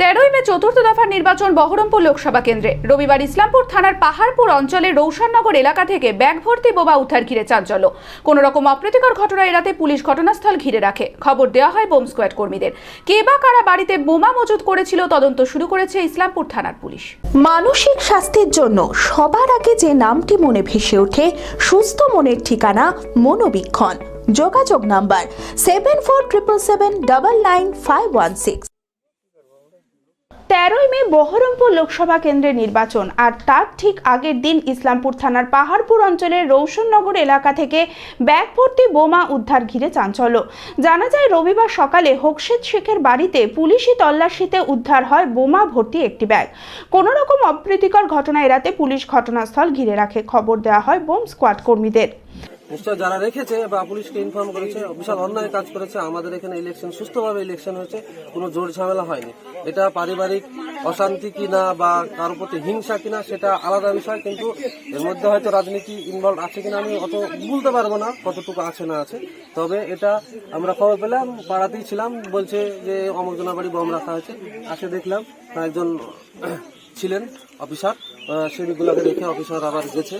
তেরোই মে চতুর্থ দফার নির্বাচন বহরমপুর লোকসভা কেন্দ্রে। রবিবার ইসলামপুর থানার পাহাড়পুর অঞ্চলে রৌশননগর এলাকা থেকে ব্যাগ ভর্তি বোমা উদ্ধার ঘিরে চাঞ্চল্য। কোনো রকম অপ্রীতিকর ঘটনা এড়াতে পুলিশ ঘটনাস্থল ঘিরে রাখে। খবর দেওয়া হয় বোম স্কোয়াড কর্মীদের। কে বা কারা বাড়িতে বোমা মজুত করেছিল তদন্ত শুরু করেছে ইসলামপুর থানার পুলিশ। মানসিক স্বাস্থ্যের জন্য সবার আগে যে নামটি মনে ভেসে ওঠে, সুস্থ মনের ঠিকানা মনোবীক্ষণ। যোগাযোগ number seven four triple seven double nine five one six তেরোই মে বহরমপুর লোকসভা কেন্দ্রের নির্বাচন আর তার ঠিক আগের দিন ইসলামপুর থানার পাহাড়পুর অঞ্চলের রৌশননগর এলাকা থেকে ব্যাগ ভর্তি বোমা উদ্ধার ঘিরে চাঞ্চল্য। জানা যায়, রবিবার সকালে হোকশেদ শেখের বাড়িতে পুলিশি তল্লাশিতে উদ্ধার হয় বোমা ভর্তি একটি ব্যাগ। কোনো রকম অপ্রীতিকর ঘটনা এড়াতে পুলিশ ঘটনাস্থল ঘিরে রাখে। খবর দেওয়া হয় বোম স্কোয়াড কর্মীদের। নিশ্চয় যারা রেখেছে বা পুলিশকে ইনফর্ম করেছে, বিশাল অন্যায় কাজ করেছে, আমাদের এখানে ইলেকশন সুস্থভাবে ইলেকশন হয়েছে, কোনো জোর ঝামেলা হয়নি। এটা পারিবারিক অশান্তি কিনা বা কারোর প্রতি হিংসা কিনা, সেটা আলাদা বিষয়, কিন্তু এর মধ্যে হয়তো রাজনীতি ইনভলভ আছে কিনা আমি অত বলতে পারব না, কতটুকু আছে না আছে। তবে এটা আমরা খবর পেলাম, পাড়াতেই ছিলাম, বলছে যে অমুক জনের বাড়ি বম রাখা হয়েছে। আসে দেখলাম, একজন ছিলেন অফিসার। সেদিকগুলোকে দেখে অফিসার আবার গেছে।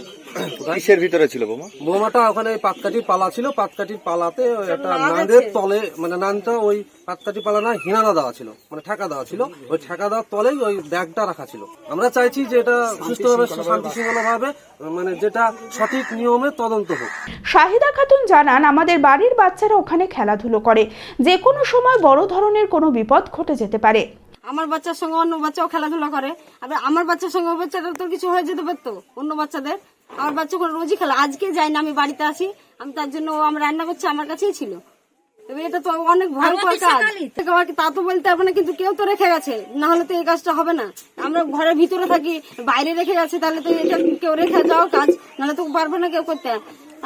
কিসের ভিতরে ছিল বোমা? বোমাটা ওখানে পাতকাঠির পালা ছিল। পাতকাঠির পালাতে ওই একটা নানের তলে মানে নানটা ওই পাতকাঠি পালা না হিনানা দেওয়া ছিল। মানে ঠেকা দেওয়া ছিল। ওই ঠেকা দেওয়ার তলেই ওই ব্যাগটা রাখা ছিল। আমরা চাইছি যে এটা সুস্থভাবে শান্তি শৃঙ্খলাভাবে মানে যেটা সঠিক নিয়মে তদন্ত হোক। শাহিদা খাতুন জানান আমাদের বাড়ির বাচ্চারা ওখানে খেলাধুলো করে। যে কোনো সময় বড় ধরনের কোনো বিপদ ঘটে যেতে পারে। আমার বাচ্চার সঙ্গে অন্য বাচ্চাও খেলাধুলা করে। আবার আমার বাচ্চার সঙ্গে ওই বাচ্চাটার তো কিছু হয়ে যেতে পারতো অন্য বাচ্চাদের। আমার বাচ্চা কোনো রোজই খেলা আজকে যাই না আমি বাড়িতে আসি আমি তার জন্য ও আমার রান্না করছে আমার কাছেই ছিল। এবার এটা তো অনেক ভয়ঙ্কর কাজ। তা তো বলতে পারব না কিন্তু কেউ তো রেখে গেছে না হলে তো এই কাজটা হবে না। আমরা ঘরের ভিতরে থাকি বাইরে রেখে গেছে তাহলে তো এটা কেউ রেখে যাওয়া কাজ নাহলে তো পারবে না কেউ করতে।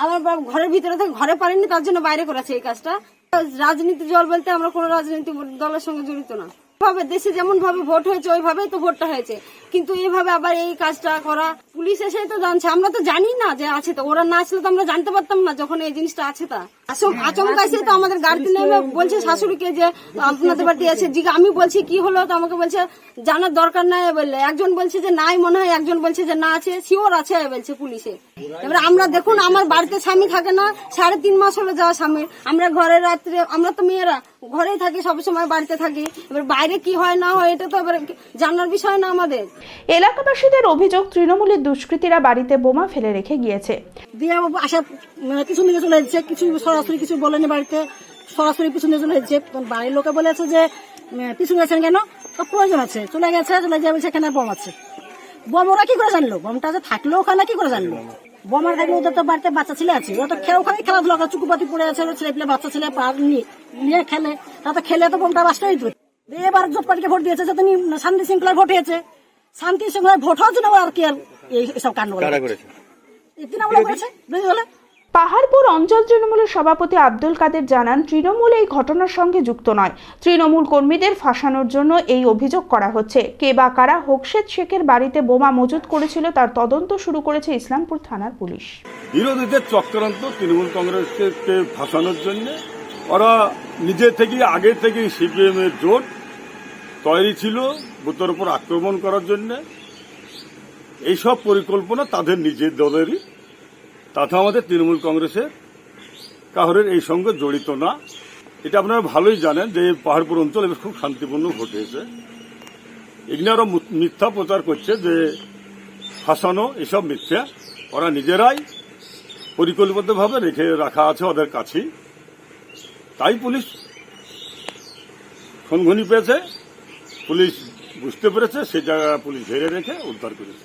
আমার বাবা ঘরের ভিতরে থাকি ঘরে পারেনি তার জন্য বাইরে করেছে এই কাজটা। রাজনীতি দল বলতে আমরা কোনো রাজনীতি দলের সঙ্গে জড়িত না। ভাবে দেশে যেমন ভাবে ভোট হয়েছে, ওইভাবেই তো ভোটটা হয়েছে। কিন্তু এইভাবে আবার এই কাজটা করা, পুলিশ এসেই তো জানছে। আমরা তো জানি না যে আছে তো, ওরা না আসলে তো আমরা জানতে পারতাম না যখন এই জিনিসটা আছে তা। আসম- আচমকা এসে তো আমাদের গাড়িতে বলছে, শাশুড়িকে যে, আপনাদের বাড়ি আছে আমি বলছি, কি হলো? তো আমাকে বলছে, জানার দরকার নাই বললে। একজন বলছে যে, নাই মনে হয়। একজন বলছে যে, না আছে। শিওর আছে, বলছে পুলিশে। এবার আমরা দেখুন, আমার বাড়িতে স্বামী থাকে না, সাড়ে তিন মাস হলো যাওয়া স্বামী আমরা ঘরে রাত্রে, আমরা তো মেয়েরা ঘরেই থাকি সবসময় বাড়িতে থাকি। এবার বাইরে কি হয় না হয় এটা তো এবার জানার বিষয় না আমাদের। এলাকাবাসীদের অভিযোগ তৃণমূলের দুষ্কৃতীরা বাড়িতে বোমা ফেলে রেখে গিয়েছে। দিয়ে আসা মানে কিছু নিয়ে চলে যাচ্ছে কিছু সরাসরি কিছু বলেনি বাড়িতে। সরাসরি পিছনে চলে যাচ্ছে বাড়ির লোকে বলেছে যে পিছনে গেছেন কেন? তো প্রয়োজন আছে। চলে গেছে চলে যাবে সেখানে বম আছে। বম ওরা কি করে জানলো? বোমটা যে থাকল ওখানে কি করে জানলো? বম আর থাকলে ওদের তো বাড়িতে বাচ্চা ছেলে আছে। ওরা তো খেয়ে ওখানে খেলাধুলা করে চুকুপাতি পড়ে আছে ছেলে পেলে বাচ্চা ছেলে পার নিয়ে নিয়ে খেলে। তা তো খেলে তো বোমটা বাস্ত তো এবার জোট পার্টিকে ভোট দিয়েছে যে তুমি শান্তি শৃঙ্খলায় ভোট হয়েছে। শান্তি শৃঙ্খলায় ভোট হওয়ার জন্য আর কি আর এই- এইসব কাণ্ড তৃণমূল করেছে? হলে পাহাড়পুর অঞ্চল তৃণমূলের সভাপতি আব্দুল কাদের জানান, তৃণমূল এই ঘটনার সঙ্গে যুক্ত নয়। তৃণমূল কর্মীদের ফাঁসানোর জন্য এই অভিযোগ করা হচ্ছে। কে বা কারা হোকশেদ শেখের বাড়িতে বোমা মজুত করেছিল, তার তদন্ত শুরু করেছে ইসলামপুর থানার পুলিশ। বিরোধীদের চক্রান্ত তৃণমূল কংগ্রেসকে ফাঁসানোর জন্য। ওরা নিজে থেকে আগে থেকেই সিপিএম এর জোট তৈরি ছিল বুথের উপর আক্রমণ করার জন্য। এইসব পরিকল্পনা তাদের নিজের দলেরই। তাতে আমাদের তৃণমূল কংগ্রেসের কাহরের এই সঙ্গে জড়িত না। এটা আপনারা ভালোই জানেন যে পাহাড়পুর অঞ্চল এবার খুব শান্তিপূর্ণ ঘটেছে। এগুলো মিথ্যা প্রচার করছে যে ফাঁসানো এসব মিথ্যা। ওরা নিজেরাই পরিকল্পিতভাবে রেখে রাখা আছে ওদের কাছেই। তাই পুলিশ খনখনি পেয়েছে। পুলিশ বুঝতে পেরেছে, সে জায়গা পুলিশ ঘেরে রেখে উদ্ধার করেছে।